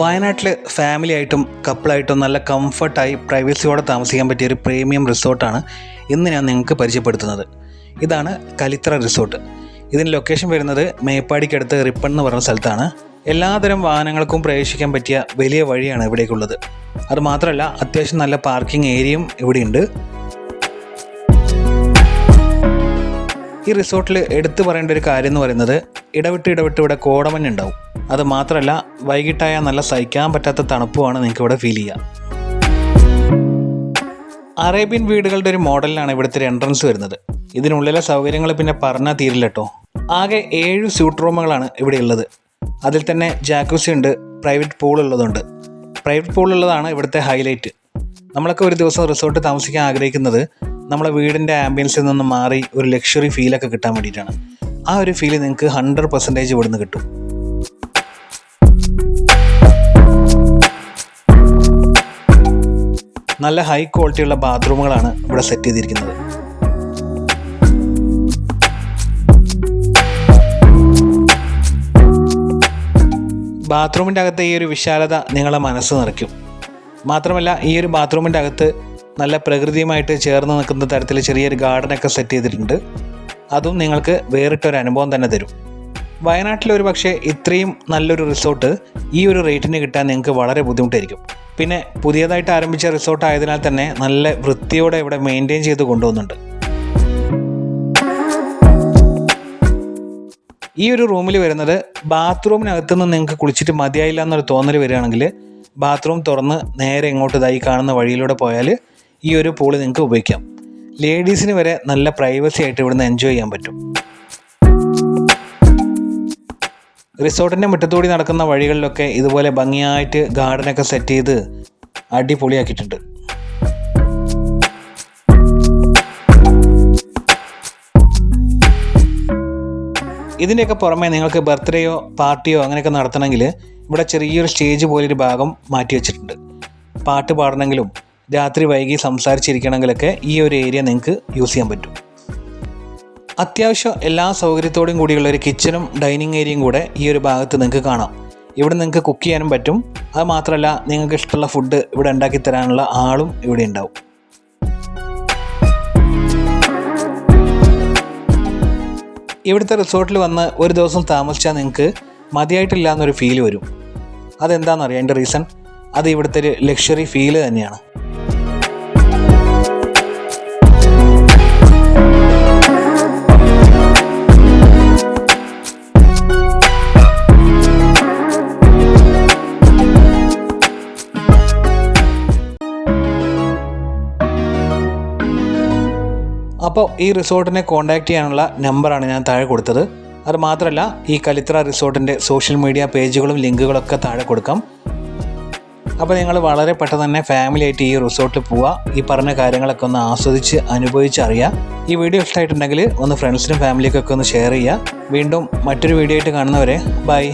വയനാട്ടിൽ ഫാമിലി ആയിട്ടും കപ്പിളായിട്ടും നല്ല കംഫർട്ടായി പ്രൈവസിയോടെ താമസിക്കാൻ പറ്റിയ ഒരു പ്രീമിയം റിസോർട്ടാണ് ഇന്ന് ഞാൻ നിങ്ങൾക്ക് പരിചയപ്പെടുത്തുന്നത്. ഇതാണ് കലിത്ര റിസോർട്ട് ഇതിന്റെ ലൊക്കേഷൻ വരുന്നത് മേപ്പാടിക്കടുത്ത് റിപ്പൺ എന്ന് പറഞ്ഞ സ്ഥലത്താണ്. എല്ലാതരം വാഹനങ്ങൾക്കും പ്രവേശിക്കാൻ പറ്റിയ വലിയ വഴിയാണ് ഇവിടേക്കുള്ളത്. അതുമാത്രമല്ല അത്യാവശ്യം നല്ല പാർക്കിംഗ് ഏരിയയും ഇവിടെയുണ്ട്. ഈ റിസോർട്ടിൽ എടുത്തു പറയേണ്ട ഒരു കാര്യം എന്ന് പറയുന്നത് ഇടവിട്ട് ഇടവിട്ട് ഇവിടെ കോടമഞ്ഞുണ്ടാവും അത് മാത്രമല്ല വൈകിട്ടായാൽ നല്ല സഹിക്കാൻ പറ്റാത്ത തണുപ്പുമാണ് നിങ്ങൾക്ക് ഇവിടെ ഫീൽ ചെയ്യുക അറേബ്യൻ വീടുകളുടെ ഒരു മോഡലിലാണ് ഇവിടുത്തെ ഒരു എൻട്രൻസ് വരുന്നത്. ഇതിനുള്ളിലെ സൗകര്യങ്ങൾ പിന്നെ പറഞ്ഞാൽ തീരില്ല കേട്ടോ ആകെ ഏഴ് സ്യൂട്ട് റൂമുകളാണ് ഇവിടെ ഉള്ളത്. അതിൽ തന്നെ ജാക്കൂസി ഉണ്ട് പ്രൈവറ്റ് പൂൾ ഉള്ളതുണ്ട്. പ്രൈവറ്റ് പൂൾ ഉള്ളതാണ് ഇവിടുത്തെ ഹൈലൈറ്റ് നമ്മളൊക്കെ ഒരു ദിവസം റിസോർട്ട് താമസിക്കാൻ ആഗ്രഹിക്കുന്നത് നമ്മളെ വീടിന്റെ ആംബിയൻസിൽ നിന്ന് മാറി ഒരു ലക്ഷറി ഫീലൊക്കെ കിട്ടാൻ വേണ്ടിയിട്ടാണ്. ആ ഒരു ഫീൽ നിങ്ങൾക്ക് ഹൺഡ്രഡ് പെർസെന്റേജ് ഇവിടുന്ന് കിട്ടും. നല്ല ഹൈ ക്വാളിറ്റിയുള്ള ബാത്റൂമുകളാണ് ഇവിടെ സെറ്റ് ചെയ്തിരിക്കുന്നത്. ബാത്റൂമിന്റെ അകത്തെ ഈ ഒരു വിശാലത നിങ്ങളെ മനസ്സ് നിറയ്ക്കും. മാത്രമല്ല ഈ ഒരു ബാത്റൂമിന്റെ അകത്ത് നല്ല പ്രകൃതിയുമായിട്ട് ചേർന്ന് നിൽക്കുന്ന തരത്തിൽ ചെറിയൊരു ഗാർഡനൊക്കെ സെറ്റ് ചെയ്തിട്ടുണ്ട്. അതും നിങ്ങൾക്ക് വേറിട്ടൊരു അനുഭവം തന്നെ തരും. വയനാട്ടിൽ ഒരു പക്ഷേ ഇത്രയും നല്ലൊരു റിസോർട്ട് ഈ ഒരു റേറ്റിന് കിട്ടാൻ നിങ്ങൾക്ക് വളരെ ബുദ്ധിമുട്ടായിരിക്കും. പിന്നെ പുതിയതായിട്ട് ആരംഭിച്ച റിസോർട്ട് ആയതിനാൽ തന്നെ നല്ല വൃത്തിയോടെ ഇവിടെ മെയിന്റെയിൻ ചെയ്ത് കൊണ്ടുപോകുന്നുണ്ട് ഈ ഒരു റൂമിൽ വരുന്നത് ബാത്റൂമിനകത്ത് നിന്ന് നിങ്ങൾക്ക് കുളിച്ചിട്ട് മതിയായില്ല എന്നൊരു തോന്നൽ വരികയാണെങ്കിൽ ബാത്റൂം തുറന്ന് നേരെ ഇങ്ങോട്ട് ഇതായി കാണുന്ന വഴിയിലൂടെ പോയാൽ ഈ ഒരു പൂൾ നിങ്ങൾക്ക് ഉപയോഗിക്കാം. ലേഡീസിന് വരെ നല്ല പ്രൈവസി ആയിട്ട് ഇവിടുന്ന് എൻജോയ് ചെയ്യാൻ പറ്റും. റിസോർട്ടിന്റെ മുറ്റത്തൂടി നടക്കുന്ന വഴികളിലൊക്കെ ഇതുപോലെ ഭംഗിയായിട്ട് ഗാർഡനൊക്കെ സെറ്റ് ചെയ്ത് അടിപൊളിയാക്കിയിട്ടുണ്ട്. ഇതിന്റെയൊക്കെ പുറമെ നിങ്ങൾക്ക് ബർത്ത്ഡേയോ പാർട്ടിയോ അങ്ങനെയൊക്കെ നടത്തണമെങ്കിൽ ഇവിടെ ചെറിയൊരു സ്റ്റേജ് പോലൊരു ഭാഗം മാറ്റി വെച്ചിട്ടുണ്ട്. പാട്ട് പാടണമെങ്കിലും രാത്രി വൈകി സംസാരിച്ചിരിക്കണമെങ്കിലൊക്കെ ഈ ഒരു ഏരിയ നിങ്ങൾക്ക് യൂസ് ചെയ്യാൻ പറ്റും. അത്യാവശ്യം എല്ലാ സൗകര്യത്തോടും കൂടിയുള്ള ഒരു കിച്ചണും ഡൈനിങ് ഏരിയയും കൂടെ ഈ ഒരു ഭാഗത്ത് നിങ്ങൾക്ക് കാണാം. ഇവിടെ നിങ്ങൾക്ക് കുക്ക് ചെയ്യാനും പറ്റും. അത് മാത്രമല്ല നിങ്ങൾക്ക് ഇഷ്ടമുള്ള ഫുഡ് ഇവിടെ ഉണ്ടാക്കി തരാനുള്ള ആളും ഇവിടെ ഉണ്ടാവും. ഇവിടുത്തെ റിസോർട്ടിൽ വന്ന് ഒരു ദിവസം താമസിച്ചാൽ നിങ്ങൾക്ക് മതിയായിട്ടില്ല എന്നൊരു ഫീൽ വരും. അതെന്താണെന്നറിയാം? എന്റെ റീസൺ അത് ഇവിടുത്തെ ഒരു ലക്ഷറി ഫീൽ തന്നെയാണ്. അപ്പോൾ ഈ റിസോർട്ടിനെ കോൺടാക്റ്റ് ചെയ്യാനുള്ള നമ്പറാണ് ഞാൻ താഴെ കൊടുത്തത്. അത് മാത്രമല്ല ഈ കലിത്ര റിസോർട്ടിന്റെ സോഷ്യൽ മീഡിയ പേജുകളും ലിങ്കുകളൊക്കെ താഴെ കൊടുക്കാം. അപ്പോൾ നിങ്ങൾ വളരെ പെട്ടെന്ന് തന്നെ ഫാമിലി ആയിട്ട് ഈ റിസോർട്ടിൽ പോവുക ഈ പറഞ്ഞ കാര്യങ്ങളൊക്കെ ഒന്ന് ആസ്വദിച്ച് അനുഭവിച്ച് അറിയുക ഈ വീഡിയോ ഇഷ്ടമായിട്ടുണ്ടെങ്കിൽ ഒന്ന് ഫ്രണ്ട്സിനും ഫാമിലിക്കൊക്കെ ഒന്ന് ഷെയർ ചെയ്യുക വീണ്ടും മറ്റൊരു വീഡിയോ ആയിട്ട് കാണുന്നവരെ ബൈ